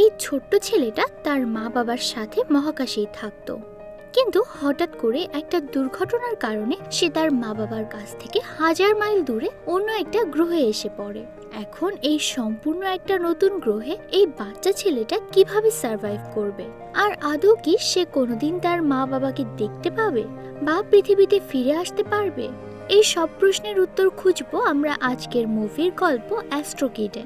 এই ছোট্ট ছেলেটা তার মা বাবার সাথে মহাকাশেই থাকতো। কিন্তু হঠাৎ করে একটা দুর্ঘটনার কারণে সে তার মা বাবার কাছ থেকে হাজার মাইল দূরে অন্য একটা গ্রহে এসে পড়ে। এখন এই সম্পূর্ণ একটা নতুন গ্রহে এই বাচ্চা ছেলেটা কীভাবে সার্ভাইভ করবে? আর আদৌ কি সে কোনোদিন তার মা বাবাকে দেখতে পাবে বা পৃথিবীতে ফিরে আসতে পারবে? এই সব প্রশ্নের উত্তর খুঁজবো আমরা আজকের মুভির গল্প অ্যাস্ট্রোকিডে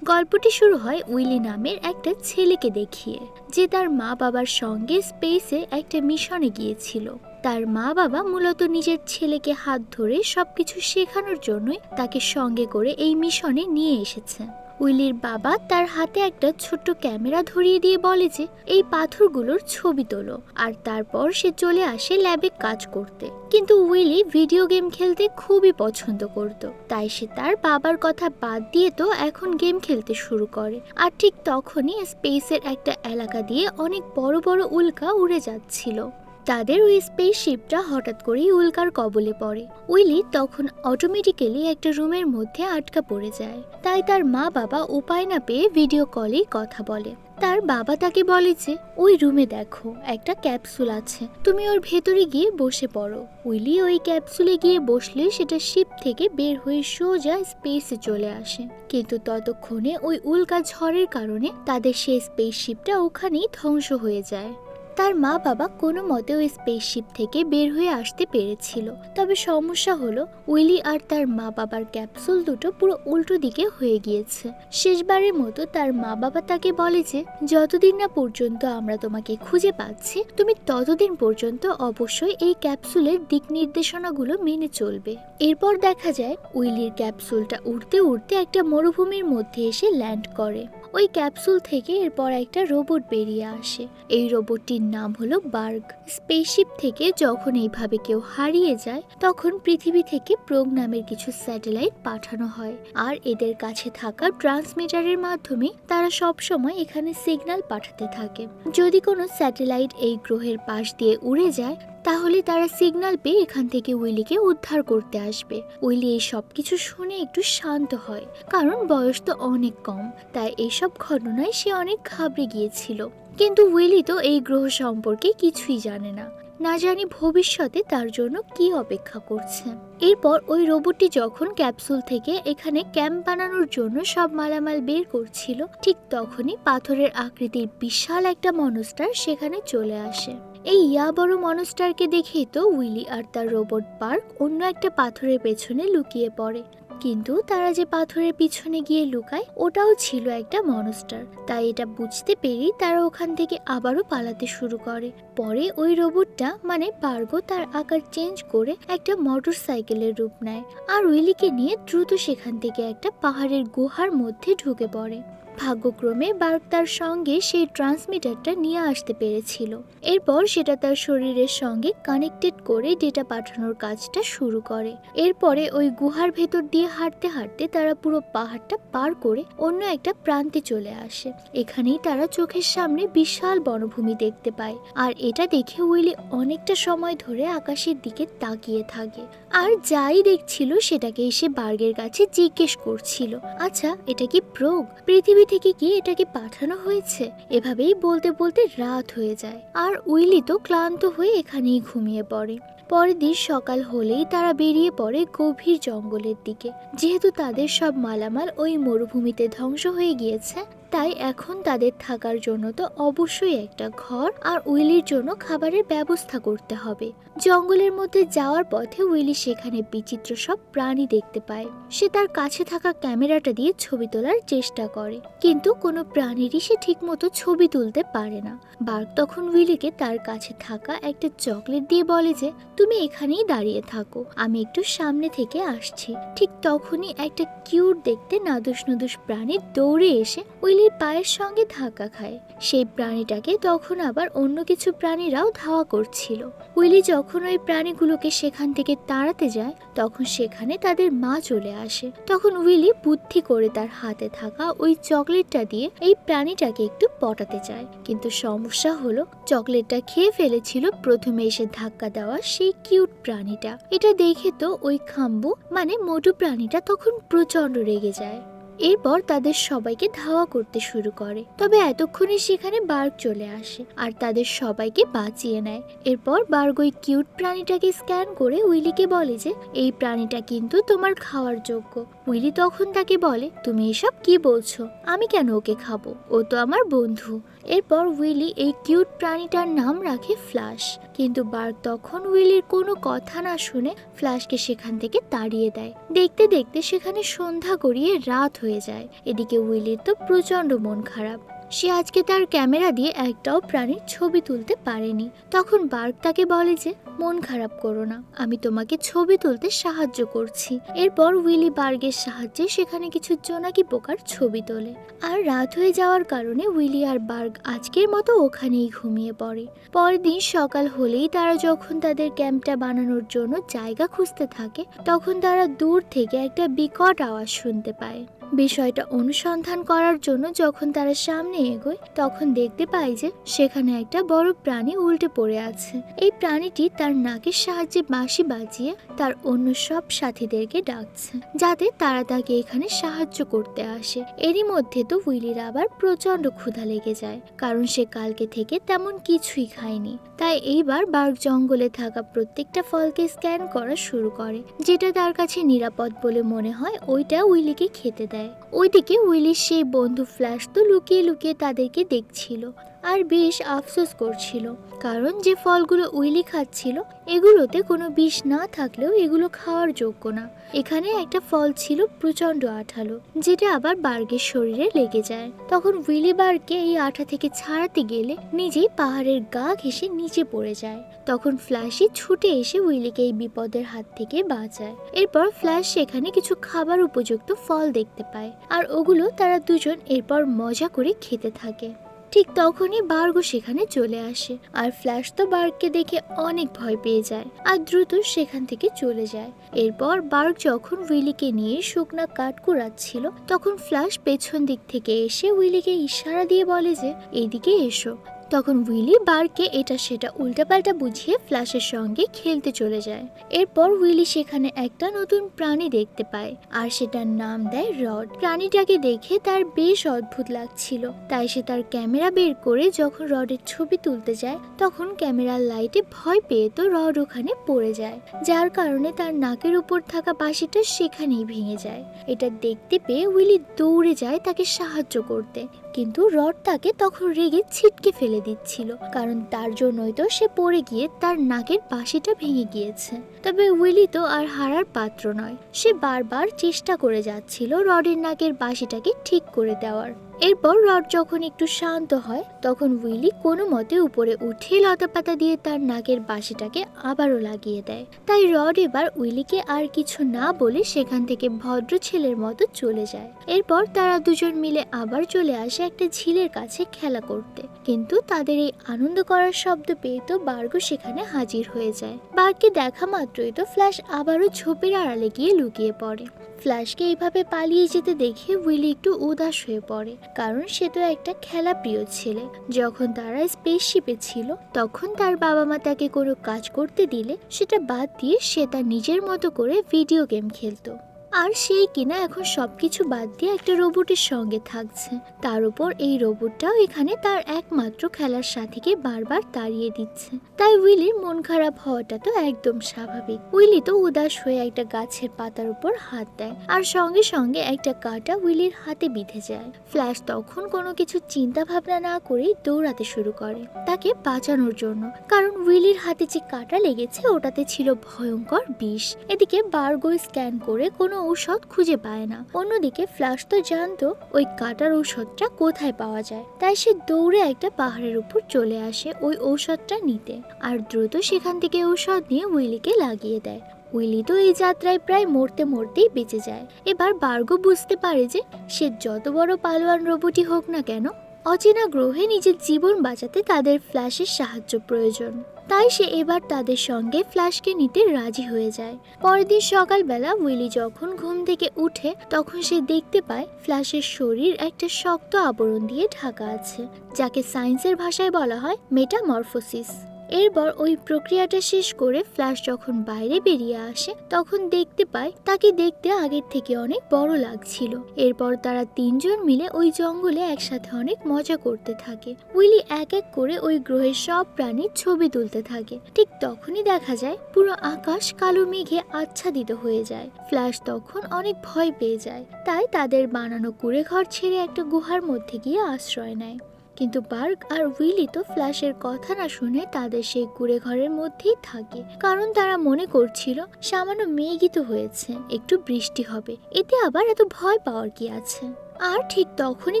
গল্পটি শুরু হয় উইলি নামের একটা ছেলেকে দেখিয়ে, যে তার মা বাবার সঙ্গে স্পেসে একটা মিশনে গিয়েছিল। তার মা বাবা মূলত নিজের ছেলেকে হাত ধরে সবকিছু শেখানোর জন্যই তাকে সঙ্গে করে এই মিশনে নিয়ে এসেছে। উইলির বাবা তার হাতে একটা ছোট্ট ক্যামেরা ধরিয়ে দিয়ে বলে যে, এই পাথরগুলোর ছবি তোলো। আর তারপর সে চলে আসে ল্যাবে কাজ করতে। কিন্তু উইলি ভিডিও গেম খেলতে খুবই পছন্দ করত। তাই সে তার বাবার কথা বাদ দিয়ে তো এখন গেম খেলতে শুরু করে। আর ঠিক তখনই স্পেসের একটা এলাকা দিয়ে অনেক বড় বড় উল্কা উড়ে যাচ্ছিল। তাদের ওই স্পেসশিপটা হঠাৎ করেই উল্কার কবলে পড়ে। উইলি তখন অটোমেটিক্যালি একটা রুমের মধ্যে আটকা পড়ে যায়। তাই তার মা বাবা উপায় না পেয়ে ভিডিও কলেই কথা বলে। তার বাবা তাকে বলে যে, ওই রুমে দেখো, একটা ক্যাপসুল আছে। তুমি ওর ভেতরে গিয়ে বসে পড়ো। উইলি ওই ক্যাপসুলে গিয়ে বসলে সেটা শিপ থেকে বের হয়ে সোজা স্পেসে চলে আসে। কিন্তু ততক্ষণে ওই উল্কা ঝড়ের কারণে তাদের সেই স্পেসশিপটা ওখানেই ধ্বংস হয়ে যায়। তার মা বাবা কোনো মতে ওই স্পেসশিপ থেকে বের হয়ে আসতে পেরেছিল। তবে সমস্যা হলো, উইলি আর তার মা বাবার ক্যাপসুল দুটো পুরো উল্টো দিকে হয়ে গিয়েছে। শেষবারের মতো তার মা বাবা তাকে বলে যে, যতদিন না পর্যন্ত আমরা তোমাকে খুঁজে পাচ্ছি, তুমি ততদিন পর্যন্ত অবশ্যই এই ক্যাপসুলের দিক নির্দেশনাগুলো মেনে চলবে। এরপর দেখা যায়, উইলির ক্যাপসুলটা উড়তে উড়তে একটা মরুভূমির মধ্যে এসে ল্যান্ড করে। ওই ক্যাপসুল থেকে এরপর একটা রোবট বেরিয়ে আসে। এই রোবটটির নাম হলো বার্গ। স্পেসশিপ থেকে যখন এইভাবে কেউ হারিয়ে যায়, তখন পৃথিবী থেকে প্রোগ নামের কিছু স্যাটেলাইট পাঠানো হয়। আর এদের কাছে থাকা ট্রান্সমিটারের মাধ্যমে তারা সব সময় এখানে সিগন্যাল পাঠাতে থাকে। যদি কোনো স্যাটেলাইট এই গ্রহের পাশ দিয়ে উড়ে যায় তাহলে তারা সিগন্যাল পেয়ে এখান থেকে উইলিকে উদ্ধার করতে আসবে। উইলি এই সব কিছু শুনে একটু শান্ত হয়, কারণ বয়স তো অনেক কম, তাই এইসব ঘটনায় সে অনেক ঘাবড়ে গিয়েছিল। কিন্তু উইলি তো এই গ্রহ সম্পর্কে কিছুই জানে না। না জানি ভবিষ্যতে তার জন্য কি অপেক্ষা করছে। এরপর ওই রোবটটি যখন ক্যাপসুল থেকে এখানে ক্যাম্প বানানোর জন্য সব মালামাল বের করছিল, ঠিক তখনই পাথরের আকৃতির বিশাল একটা মনস্টার সেখানে চলে আসে। এই ইয়া বড় মনস্টারকে দেখেই তো উইলি আর তার রোবট পার্ক অন্য একটা পাথরের পেছনে লুকিয়ে পড়ে। কিন্তু তারা যে পাথরের পিছনে গিয়ে লুকায়, ওটাও ছিল একটা মনস্টার। তাই এটা বুঝতে পেরেই তারা ওখান থেকে আবারও পালাতে শুরু করে। পরে ওই রোবটটা মানে বার্গো তার আকার চেঞ্জ করে একটা মোটর সাইকেলের রূপ নেয়। আর উইলিকে নিয়ে দ্রুত সেখান থেকে একটা পাহাড়ের গুহার মধ্যে ঢুকে পড়ে। ভাগ্যক্রমে বার্গ তার সঙ্গে সেই ট্রান্সমিটারটা নিয়ে আসতে পেরেছিল। এরপর সেটা তার শরীরের সঙ্গে কানেক্টেড করে ডেটা পাঠানোর কাজটা শুরু করে। এরপরে ওই গুহার ভেতর দিয়ে হাঁটতে হাঁটতে তারা পুরো পাহাড়টা পার করে অন্য একটা প্রান্তে চলে আসে। এখানেই তারা চোখের সামনে বিশাল বনভূমি দেখতে পায়। আর এটা দেখে উইলি অনেকটা সময় ধরে আকাশের দিকে তাকিয়ে থাকে। আর যাই দেখছিল সেটাকে এসে বার্গের কাছে জিজ্ঞেস করছিল আচ্ছা এটা কি প্রোগ? পৃথিবী থেকে কি এটাকে পাঠানো হয়েছে। এভাবেই বলতে বলতে রাত হয়ে যায় আর উইলি তো ক্লান্ত হয়ে এখানেই ঘুমিয়ে পড়ে। পরের দিন সকাল হলেই তারা বেরিয়ে পড়ে গভীর জঙ্গলের দিকে। যেহেতু তাদের সব মালামাল ওই মরুভূমিতে ধ্বংস হয়ে গিয়েছে তাই এখন তাদের থাকার জন্য তো অবশ্যই একটা ঘর আর উইলির জন্য খাবারের ব্যবস্থা করতে হবে। জঙ্গলের মধ্যে যাওয়ার পথে উইলি সেখানে বিচিত্র সব প্রাণী দেখতে পায়। সে তার কাছে থাকা ক্যামেরাটা দিয়ে ছবি তোলার চেষ্টা করে। কিন্তু কোনো প্রাণীরই সে ঠিকমতো ছবি তুলতে পারে না। বার্ক তখন উইলিকে তার কাছে থাকা একটা চকলেট দিয়ে বলে যে, তুমি এখানেই দাঁড়িয়ে থাকো। আমি একটু সামনে থেকে আসছি। ঠিক তখনই একটা কিউট দেখতে নাদুস নুদুস প্রাণী দৌড়ে এসে উইলির পায়ের সঙ্গে ধাক্কা খায়। সেই প্রাণীটাকে তখন আবার অন্য কিছু প্রাণীরাও ধাওয়া করছিল। উইলি যখন ওই প্রাণীগুলোকে সেখান থেকে তাড়াতে যায়, তখন সেখানে তাদের মা চলে আসে। তখন উইলি বুদ্ধি করে তার হাতে থাকা ওই চকলেটটা দিয়ে এই প্রাণীটাকে একটু পটাতে চায়। কিন্তু সমস্যা হলো, চকলেটটা খেয়ে ফেলেছিল। প্রথমে এসে ধাক্কা দেওয়া সেই কিউট প্রাণীটা। এটা দেখে তো ওই খাম্বু মানে মোটু প্রাণীটা তখন প্রচণ্ড রেগে যায়। এরপর তাদের সবাইকে ধাওয়া করতে শুরু করে। তবে এতক্ষণে সেখানে বার্গ চলে আসে আর তাদের সবাইকে বাঁচিয়ে নেয়। এরপর বার্গ ওই কিউট প্রাণীটাকে স্ক্যান করে উইলিকে বলে যে, এই প্রাণীটা কিন্তু তোমার খাওয়ার যোগ্য। উইলি তখন তাকে বলে, তুমি এসব কি বলছো? আমি কেন ওকে খাব? ও তো আমার বন্ধু। এরপর উইলি এই কিউট প্রাণীটার নাম রাখে ফ্লাশ কিন্তু বার তখন উইলির কোনো কথা না শুনে ফ্ল্যাশকে সেখান থেকে তাড়িয়ে দেয়। দেখতে দেখতে সেখানে সন্ধ্যা গড়িয়ে রাত হয়ে যায়। এদিকে উইলির তো প্রচণ্ড মন খারাপ। সে আজকে তার ক্যামেরা দিয়ে একটাও প্রাণীর ছবি তুলতে পারেনি। তখন বার্গ তাকে বলে যে, মন খারাপ করো না, আমি তোমাকে ছবি তুলতে সাহায্য করছি। এরপর উইলি বার্গের সাহায্যে সেখানে কিছু জোনাকি পোকার ছবি তোলে। আর রাত হয়ে যাওয়ার কারণে উইলি আর বার্গ আজকের মতো ওখানেই ঘুমিয়ে পড়ে। পরের দিন সকাল হলেই তারা যখন তাদের ক্যাম্পটা বানানোর জন্য জায়গা খুঁজতে থাকে, তখন তারা দূর থেকে একটা বিকট আওয়াজ শুনতে পায়। বিষয়টা অনুসন্ধান করার জন্য যখন তারা সামনে এগোয়, তখন দেখতে পায় যে সেখানে একটা বড় প্রাণী উল্টে পড়ে আছে। এই প্রাণীটি তার নাকের সাহায্যে বাঁশি বাজিয়ে তার অন্য সব সাথীদেরকে ডাকছে, যাতে তারা তাকে এখানে সাহায্য করতে আসে। এরই মধ্যে তো উইলির আবার প্রচণ্ড ক্ষুধা লেগে যায়, কারণ সে কালকে থেকে তেমন কিছুই খায়নি। তাই এইবার বাঘ জঙ্গলে থাকা প্রত্যেকটা ফলকে স্ক্যান করা শুরু করে, যেটা তার কাছে নিরাপদ বলে মনে হয়, ওইটা উইলিকে খেতে দেয়। ওইদিকে উইলির সেই বন্ধু ফ্ল্যাশ তো লুকিয়ে লুকিয়ে তাদেরকে দেখছিল। আর বেশ আফসোস করছিল। কারণ যে ফলগুলো উইলি খাচ্ছিল, এগুলোতে কোনো বিষ না থাকলেও এগুলো খাওয়ার যোগ্য না। এখানে একটা ফল ছিল প্রচণ্ড আঠালো, যেটা আবার বার্গের শরীরে লেগে যায়। তখন উইলি বার্গকে এই আঠা থেকে ছাড়াতে গেলে নিজেই পাহাড়ের গা ঘেসে নিচে পড়ে যায়। তখন ফ্ল্যাশই ছুটে এসে উইলিকে এই বিপদের হাত থেকে বাঁচায়। এরপর ফ্ল্যাশ সেখানে কিছু খাবার উপযুক্ত ফল দেখতে পায়, আর ওগুলো তারা দুজন এরপর মজা করে খেতে থাকে। ঠিক তখনই বার্গও সেখানে চলে আসে। আর ফ্ল্যাশ তো বার্গকে দেখে অনেক ভয় পেয়ে যায় আর দ্রুত সেখান থেকে চলে যায়। এরপর বার্গ যখন উইলিকে নিয়ে শুকনা কাঠ কুড়াচ্ছিল, তখন ফ্ল্যাশ পেছন দিক থেকে এসে উইলিকে ইশারা দিয়ে বলে যে, এইদিকে এসো। তখন উইলি বার্গকে এটা সেটা উল্টাপাল্টা বুঝিয়ে ফ্ল্যাশের সঙ্গে খেলতে চলে যায়। এরপর উইলি সেখানে একটা নতুন প্রাণী দেখতে পায় আর সেটার নাম দেয় রড। প্রাণীটাকে দেখে তার বেশ অদ্ভুত লাগছিল। তাই সে তার ক্যামেরা বের করে যখন রডের ছবি তুলতে যায়, তখন ক্যামেরার লাইটে ভয় পেয়ে তো রড ওখানে পড়ে যায়। যার কারণে তার নাকের উপর থাকা বাঁশিটা সেখানেই ভেঙে যায়। এটা দেখতে পেয়ে উইলি দৌড়ে যায় তাকে সাহায্য করতে। কিন্তু রড তাকে তখন রেগে ছিটকে ফেলে দিচ্ছিল, কারণ তার জন্যই তো সে পড়ে গিয়ে তার নাকের বাঁশিটা ভেঙে গিয়েছে। তবে উইলি তো আর হারার পাত্র নয়, সে বারবার চেষ্টা করে যাচ্ছিল রডের নাকের বাঁশিটাকে ঠিক করে দেওয়ার। এরপর রড যখন একটু শান্ত হয়, তখন উইলি কোনো মতে উপরে উঠে লতাপাতা দিয়ে তার নাকের বাসিটাকে আবারও লাগিয়ে দেয়। তাই রড এবার উইলিকে আর কিছু না বলে সেখান থেকে ভদ্র ছেলের মতো চলে যায়। এরপর তারা দুজন মিলে আবার চলে আসে একটা ঝিলের কাছে খেলা করতে। কিন্তু তাদের এই আনন্দ করার শব্দ পেয়ে তো বার্গ সেখানে হাজির হয়ে যায়। বার্গকে দেখা মাত্রই তো ফ্ল্যাশ আবারও ঝোপের আড়ালে গিয়ে লুকিয়ে পড়ে। ফ্ল্যাশকে এইভাবে পালিয়ে যেতে দেখে উইলি একটু উদাস হয়ে পড়ে। কারণ সে তো একটা খেলা প্রিয় ছেলে। যখন তারা স্পেসশিপে ছিল, তখন তার বাবা মা তাকে কোনো কাজ করতে দিলে সেটা বাদ দিয়ে সে তার নিজের মতো করে ভিডিও গেম খেলতো। আর সেই কিনা এখন সবকিছু বাদ দিয়ে একটা রোবটের সঙ্গে থাকছে। তার উপর এই রোবটটাও এখানে তার একমাত্র খেলার সাথীকে বারবার তাড়িয়ে দিচ্ছে। তাই উইলির মন খারাপ হওয়াটা তো একদম স্বাভাবিক। উইলি তো উদাস হয়ে একটা গাছের পাতার উপর হাত দেয় আর সঙ্গে সঙ্গে একটা কাঁটা উইলির হাতে বিঁধে যায়। ফ্ল্যাশ তখন কোনো কিছু চিন্তা ভাবনা না করেই দৌড়াতে শুরু করে তাকে বাঁচানোর জন্য। কারণ উইলির হাতে যে কাঁটা লেগেছে, ওটাতে ছিল ভয়ঙ্কর বিষ। এদিকে বার্গো স্ক্যান করে কোনো ঔষধ খুঁজে পায় না। অন্যদিকে ফ্ল্যাশ তো জানতো ওই কাটার ঔষধটা কোথায় পাওয়া যায়। তাই সে দৌড়ে একটা পাহাড়ের উপর চলে আসে ওই ঔষধটা নিতে। আর দ্রুত সেখান থেকে ঔষধ নিয়ে উইলিকে লাগিয়ে দেয়। উইলি তো এই যাত্রায় প্রায় মরতে মরতেই বেঁচে যায়। এবার বার্গো বুঝতে পারে যে সে যত বড় পালোয়ান রোবটই হোক না কেন অচেনা গ্রহে নিজের জীবন বাঁচাতে তাদের ফ্ল্যাশের সাহায্য প্রয়োজন। তাই সে এবার তাদের সঙ্গে ফ্ল্যাশকে নিতে রাজি হয়ে যায়। পরের দিন সকালবেলা উইলি যখন ঘুম থেকে উঠে, তখন সে দেখতে পায় ফ্ল্যাশের শরীর একটা শক্ত আবরণ দিয়ে ঢাকা আছে, যাকে সায়েন্সের ভাষায় বলা হয় মেটামরফোসিস। এরপর ওই প্রক্রিয়াটা শেষ করে ফ্ল্যাশ যখন বাইরে বেরিয়ে আসে, তখন দেখতে পায় তাকে দেখতে আগের থেকে অনেক বড় লাগছিল। এরপর তারা তিনজন মিলে ওই জঙ্গলে একসাথে অনেক মজা করতে থাকে। উইলি এক এক করে ওই গ্রহের সব প্রাণীর ছবি তুলতে থাকে। ঠিক তখনই দেখা যায়, পুরো আকাশ কালো মেঘে আচ্ছাদিত হয়ে যায়। ফ্ল্যাশ তখন অনেক ভয় পেয়ে যায়। তাই তাদের বানানো কুড়ে ঘর ছেড়ে একটা গুহার মধ্যে গিয়ে আশ্রয় নেয়। কিন্তু বার্গ আর উইলি তো ফ্ল্যাশের কথা না শুনে তাদের সেই কুড়ে ঘরের মধ্যেই থাকে। কারণ তারা মনে করছিল, সামান্য মেঘই তো হয়েছে, একটু বৃষ্টি হবে, এতে আবার এত ভয় পাওয়ার কি আছে? আর ঠিক তখনই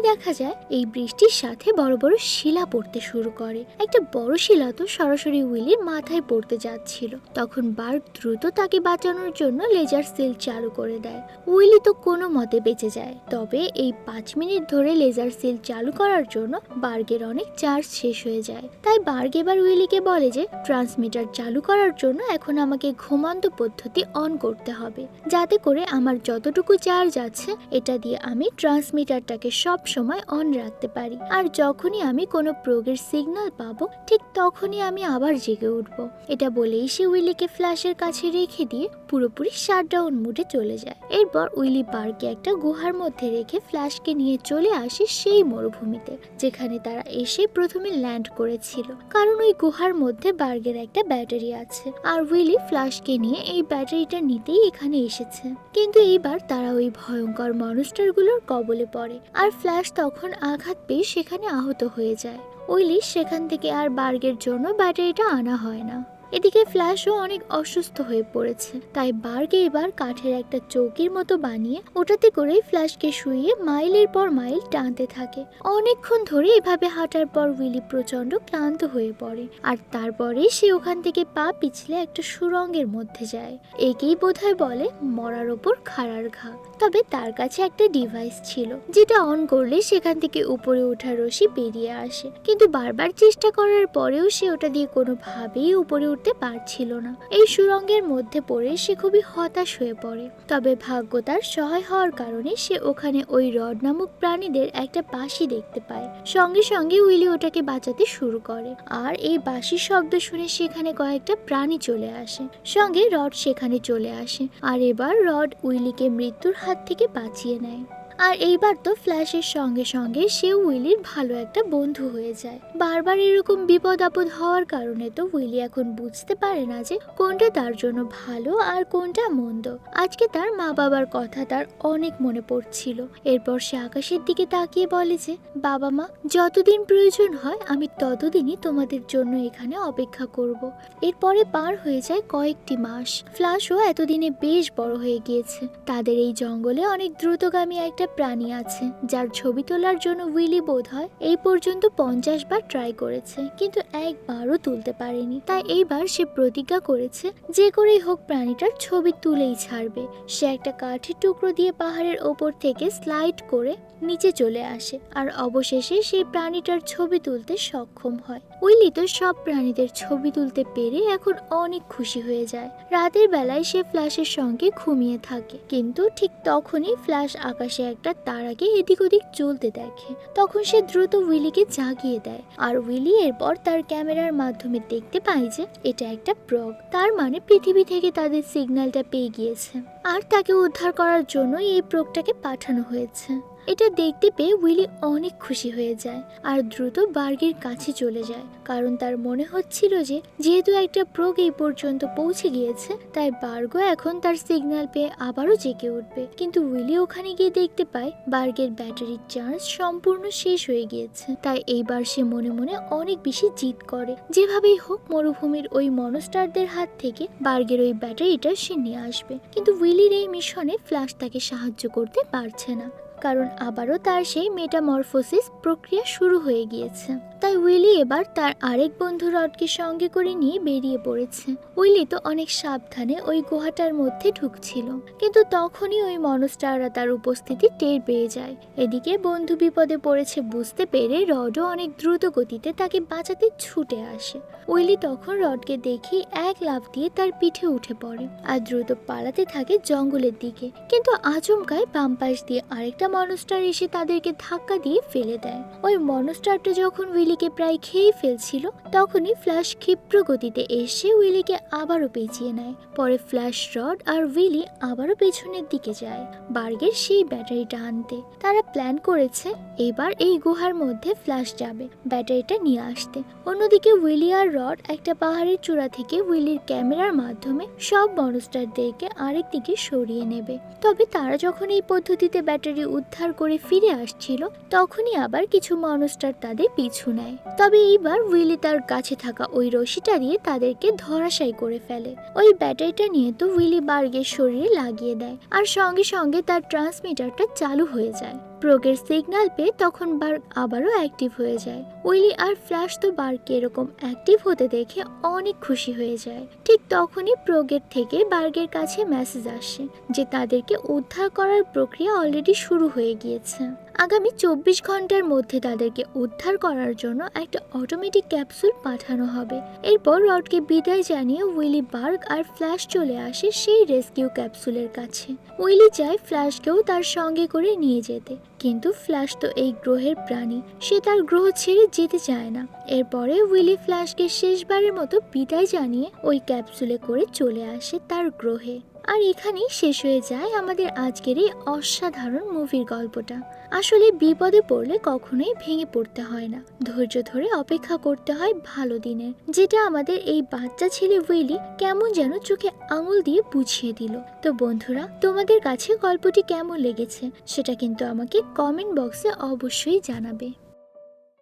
দেখা যায় এই বৃষ্টির সাথে বড় বড় শিলা পড়তে শুরু করে। একটা বড় শিলা তো সরাসরি উইলির মাথায় পড়তে যাচ্ছিল। তখন বার্গ দ্রুত তাকে বাঁচানোর জন্য লেজার সেল চালু করে দেয়। উইলি তো কোনো মতে বেঁচে যায়। তবে এই পাঁচ মিনিট ধরে লেজার সেল চালু করার জন্য বার্গের অনেক চার্জ শেষ হয়ে যায়। তাই বার্গ এবার উইলিকে বলে যে, ট্রান্সমিটার চালু করার জন্য এখন আমাকে ঘুমন্ত পদ্ধতি অন করতে হবে। যাতে করে আমার যতটুকু চার্জ আছে, এটা দিয়ে আমি ট্রান্সমিটারটাকে সব সময় অন রাখতে পারি। আর যখনই আমি কোনো প্রোগের সিগন্যাল পাবো, ঠিক তখনই আমি আবার জেগে উঠব। এটা বলেই সে উইলিকে ফ্ল্যাশের কাছে রেখে দিয়ে পুরোপুরি শাটডাউন মুডে চলে যায়। এরপর উইলি বার্গকে একটা গুহার মধ্যে রেখে ফ্ল্যাশকে নিয়ে চলে আসে সেই মরুভূমিতে, যেখানে তারা এসে প্রথমে ল্যান্ড করেছিল। কারণ ওই গুহার মধ্যে বার্গের একটা ব্যাটারি আছে। আর উইলি ফ্ল্যাশকে নিয়ে এই ব্যাটারিটা নিতেই এখানে এসেছে। কিন্তু এইবার তারা ওই ভয়ঙ্কর মনস্টারগুলোর কবলে পড়ে। আর ফ্ল্যাশ তখন আঘাত পেয়ে সেখানে আহত হয়ে যায়। উইলিশ সেখান থেকে আর বার্গের জন্য ব্যাটারিটা আনা হয় না। এদিকে ফ্ল্যাশও অনেক অসুস্থ হয়ে পড়েছে। তাই বার্গে এবার কাঠের একটা চৌকির মতো বানিয়ে ওটাতে করে ফ্ল্যাশকে শুয়ে মাইলের পর মাইল টানতে থাকে। অনেকক্ষণ ধরে এভাবে হাঁটার পর উইলি প্রচণ্ড ক্লান্ত হয়ে পড়ে আর তারপরে সে ওখান থেকে পা পিছলে একটা সুরঙ্গের মধ্যে যায়। একেই বোধহয় বলে মরার ওপর খাড়ার ঘা। তবে তার কাছে একটা ডিভাইস ছিল, যেটা অন করলে সেখান থেকে উপরে ওঠার রশি বেরিয়ে আসে। কিন্তু বারবার চেষ্টা করার পরেও সে ওটা দিয়ে কোনোভাবেই উপরে উঠতে পারছিল না। এই সুরঙ্গের মধ্যে পড়ে সে খুবই হতাশ হয়ে পড়ে। তবে ভাগ্য তার সহায় হওয়ার কারণে সে ওখানে ওই রড নামক প্রাণীদের একটা বাঁশি দেখতে পায়। সঙ্গে সঙ্গে উইলি ওটাকে বাঁচাতে শুরু করে। আর এই বাঁশির শব্দ শুনে সেখানে কয়েকটা প্রাণী চলে আসে। সঙ্গে রড সেখানে চলে আসে। আর এবার রড উইলিকে মৃত্যুর হাত থেকে বাঁচিয়ে নেয়। আর এইবার তো ফ্ল্যাশের সঙ্গে সঙ্গে সে উইলির ভালো একটা বন্ধু হয়ে যায়। বারবার এরকম বিপদ আপদ হওয়ার কারণে তো উইলি এখন বুঝতে পারে না যে কোনটা তার জন্য ভালো আর কোনটা মন্দ। আজকে তার মা বাবার কথা তার অনেক মনে পড়ছিল। এরপর সে আকাশের দিকে তাকিয়ে বলে যে, বাবা মা, যতদিন প্রয়োজন হয় আমি ততদিনই তোমাদের জন্য এখানে অপেক্ষা করব। এরপরে পার হয়ে যায় কয়েকটি মাস। ফ্লাশও এতদিনে বেশ বড় হয়ে গিয়েছে। তাদের এই জঙ্গলে অনেক দ্রুতগামী একটা প্রাণী আছে, যার ছবি তোলার জন্য উইলি বোধ হয় এই পর্যন্ত পঞ্চাশ বার ট্রাই করেছে, কিন্তু একবারও তুলতে পারেনি। তাই এইবার সে প্রতিজ্ঞা করেছে যে করেই হোক প্রাণীটার ছবি তুলেই ছাড়বে। সে একটা কাঠের টুকরো দিয়ে পাহাড়ের ওপর থেকে স্লাইড করে নিচে চলে আসে, আর অবশেষে সেই প্রাণীটার ছবি তুলতে সক্ষম হয়। উইলি তো সব প্রাণীদের ছবি তুলতে পেরে এখন অনেক খুশি হয়ে যায়। রাতের বেলায় সে ফ্ল্যাশের সঙ্গে ঘুমিয়ে থাকে। কিন্তু ঠিক তখনই ফ্ল্যাশ আকাশে একটা তারাকে এদিক ওদিক চলতে দেখে। তখন সে দ্রুত উইলিকে জাগিয়ে দেয়। আর উইলি এরপর তার ক্যামেরার মাধ্যমে দেখতে পায় যে এটা একটা প্রগ। তার মানে পৃথিবী থেকে তাদের সিগন্যালটা পেয়ে গিয়েছে। আর তাকে উদ্ধার করার জন্য এই প্রোগটাকে পাঠানো হয়েছে। এটা দেখতে পেয়ে উইলি অনেক খুশি হয়ে যায় আর দ্রুত বার্গের কাছে চলে যায়। কারণ তার মনে হচ্ছিল যে, যেহেতু একটা প্রোগ এই পর্যন্ত পৌঁছে গিয়েছে, তাই বার্গও এখন তার সিগন্যাল পেয়ে আবারও জেগে উঠবে। কিন্তু উইলি ওখানে গিয়ে দেখতে পায়, বার্গের ব্যাটারির চার্জ সম্পূর্ণ শেষ হয়ে গিয়েছে। তাই এইবার সে মনে মনে অনেক বেশি জিদ করে। যেভাবেই হোক, মরুভূমির ওই মনস্টারদের হাত থেকে বার্গের ওই ব্যাটারিটা সে নিয়ে আসবে। কিন্তু উইলির এই মিশনে ফ্ল্যাশ তাকে সাহায্য করতে পারছে না। কারণ আবারও তার সেই মেটামরফোসিস প্রক্রিয়া শুরু হয়ে গিয়েছে। তাই উইলি এবার তার আরেক বন্ধু রডকে সঙ্গে করে নিয়ে বেরিয়ে পড়েছে। উইলি তো অনেক সাবধানে ওই গুহাটার মধ্যে ঢুকছিল। কিন্তু তখনই ওই মনস্টাররা তার উপস্থিতি টের পেয়ে যায়। এদিকে বন্ধু বিপদে পড়েছে বুঝতে পেরে রডও অনেক দ্রুত গতিতে তাকে বাঁচাতে ছুটে আসে। উইলি তখন রডকে দেখে এক লাফ দিয়ে তার পিঠে উঠে পড়ে আর দ্রুত পালাতে থাকে জঙ্গলের দিকে। কিন্তু আচমকায় বাম পাশ দিয়ে আরেকটা মনস্টার এসে তাদেরকে ধাক্কা দিয়ে ফেলে দেয়। ওই মনস্টারটা যখন উইলিকে প্রায় খেয়ে ফেলছিল, তখনই ফ্ল্যাশ ক্ষিপ্র গতিতে এসে উইলিকে আবারও পেঁচিয়ে নেয়। পরে ফ্ল্যাশ রড আর উইলি আবারও পেছনের দিকে যায়, বার্গের সেই ব্যাটারিটা আনতে। তারা প্ল্যান করেছে, এবার এই গুহার মধ্যে ফ্ল্যাশ যাবে, ব্যাটারিটা নিয়ে আসতে। অন্যদিকে উইলি আর রড একটা পাহাড়ের চূড়া থেকে উইলির ক্যামেরার মাধ্যমে সব মনস্টারদেরকে আরেক দিকে সরিয়ে নেবে। তবে তারা যখন এই পদ্ধতিতে ব্যাটারি উদ্ধার করে ফিরে আসছিল, তখনই আবার কিছু মনস্টার তাদের পিছু নেয়। তবে এইবার উইলি তার কাছে থাকা ওই রশিটা দিয়ে তাদেরকে ধরাশায়ী করে ফেলে। ওই ব্যাটারিটা নিয়ে তো উইলি বার্গের শরীরে লাগিয়ে দেয়, আর সঙ্গে সঙ্গে তার ট্রান্সমিটারটা চালু হয়ে যায়। প্রোগের সিগন্যাল পেয়ে তখন বার্গ আবারও অ্যাক্টিভ হয়ে যায়। উইলি আর ফ্ল্যাশ তো বার্গকে এরকম অ্যাক্টিভ হতে দেখে অনেক খুশি হয়ে যায়। ঠিক তখনই প্রোগের থেকে বার্গের কাছে মেসেজ আসে যে তাদেরকে উদ্ধার করার প্রক্রিয়া অলরেডি শুরু হয়ে গিয়েছে। আগামী চব্বিশ ঘণ্টার মধ্যে তাদেরকে উদ্ধার করার জন্য একটা অটোমেটিক ক্যাপসুল পাঠানো হবে। এরপর রডকে বিদায় জানিয়ে উইলি বার্গ আর ফ্ল্যাশ চলে আসে সেই রেস্কিউ ক্যাপসুলের কাছে। উইলি চায় ফ্ল্যাশকেও তার সঙ্গে করে নিয়ে যেতে, কিন্তু ফ্ল্যাশ তো এই গ্রহের প্রাণী, সে তার গ্রহ ছেড়ে যেতে চায় না। এরপরে উইলি ফ্ল্যাশকে শেষবারের মতো বিদায় জানিয়ে ওই ক্যাপসুলে করে চলে আসে তার গ্রহে। আর এখানেই শেষ হয়ে যায় আমাদের আজকের এই অসাধারণ মুভির গল্পটা। আসলে বিপদে পড়লে কখনোই ভেঙে পড়তে হয় না। ধৈর্য ধরে অপেক্ষা করতে হয় ভালো দিনের যেটা আমাদের এই বাচ্চা ছেলে উইলি কেমন যেন চোখে আঙুল দিয়ে বুঝিয়ে দিল। তো বন্ধুরা, তোমাদের কাছে গল্পটি কেমন লেগেছে সেটা কিন্তু আমাকে কমেন্ট বক্সে অবশ্যই জানাবে।